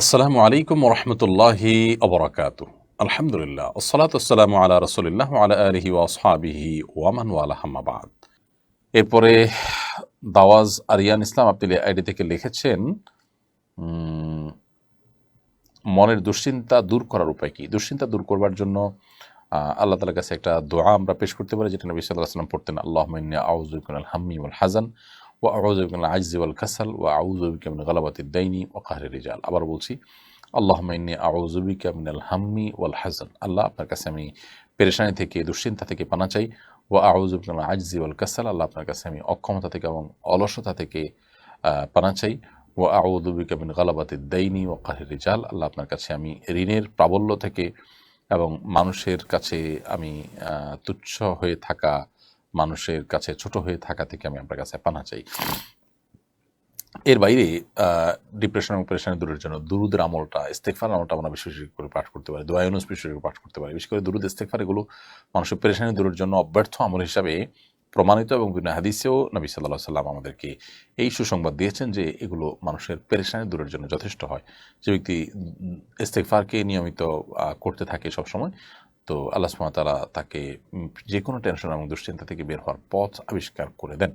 আসসালামু আলাইকুম রহমতুল্লাহি অবরাকাত আলহামদুলিল্লাহ। ওসলাত আসসালামু আলা রসুলিল্লাহ আলা আলহি ওয়াসহাবিহি ওয়ামান ওয়ালা হাম্মাবাদ এরপরে দাওয়াজ আরিয়ান ইসলাম, আপনি আইডি থেকে লিখেছেন মনের দুশ্চিন্তা দূর করার উপায় কি? দুশ্চিন্তা দূর করবার জন্য আল্লাহ তালার কাছে একটা দোয়া আমরা পেশ করতে পারি, যেটা নবী সাল্লাহ সাল্লাম পড়তেন আল্লাহ আউজুবিন হাম্মি ওয়াল হাজান ও আউজুবিন আইজি ওয়াল কাসাল ও আউজুবিন গালাবাতি দাইনি ও কাহরে রিজাল আবার বলছি আল্লাহ মাইনি আউজুবিকা মিনাল হাম্মি ওয়াল হাজান আল্লাহ, আপনার কাছে আমি পেরেশানি থেকে, দুশ্চিন্তা থেকে পানা চাই। ও আউজুবিন আইজি ওয়াল কাসাল। আল্লাহ, আপনার কাছে আমি অক্ষমতা থেকে এবং অলসতা থেকে পানা চাই। ও আউদুবিকা মিন গালাবাতি দাইনি ও কাহরে রিজাল। আল্লাহ, আপনার কাছে আমি ঋণের প্রাবল্য থেকে এবং মানুষের কাছে আমি তুচ্ছ হয়ে থাকা মানুষের কাছে ছোট হয়ে থাকা থেকে আমি আপনার কাছে পানা চাই। এর বাইরে ডিপ্রেশন এবং প্রেশানি দূরের জন্য দুরুদের আমলটা ইস্তেকফার আমলটা আমরা বিশেষ করে পাঠ করতে পারি দোয়ায়নুস বিশেষ করে পাঠ করতে পারি। বিশেষ করে দুরুদ ইস্তেকফার এগুলো মানুষের পেরেশানি দূরের জন্য অব্যর্থ আমল হিসাবে প্রমাণিত এবং বিভিন্ন হাদিসেও নবী সাল্লাহ সাল্লাম আমাদেরকে এই সুসংবাদ দিয়েছেন যে এগুলো মানুষের পেরেশানি দূরের জন্য যথেষ্ট হয়। যে ব্যক্তি ইস্তেকফারকে নিয়মিত করতে থাকে সবসময় তো আল্লাহ সুবহানাহু তাকে যে কোনো টেনশন এবং দুশ্চিন্তা থেকে বের হওয়ার পথ আবিষ্কার করে দেন।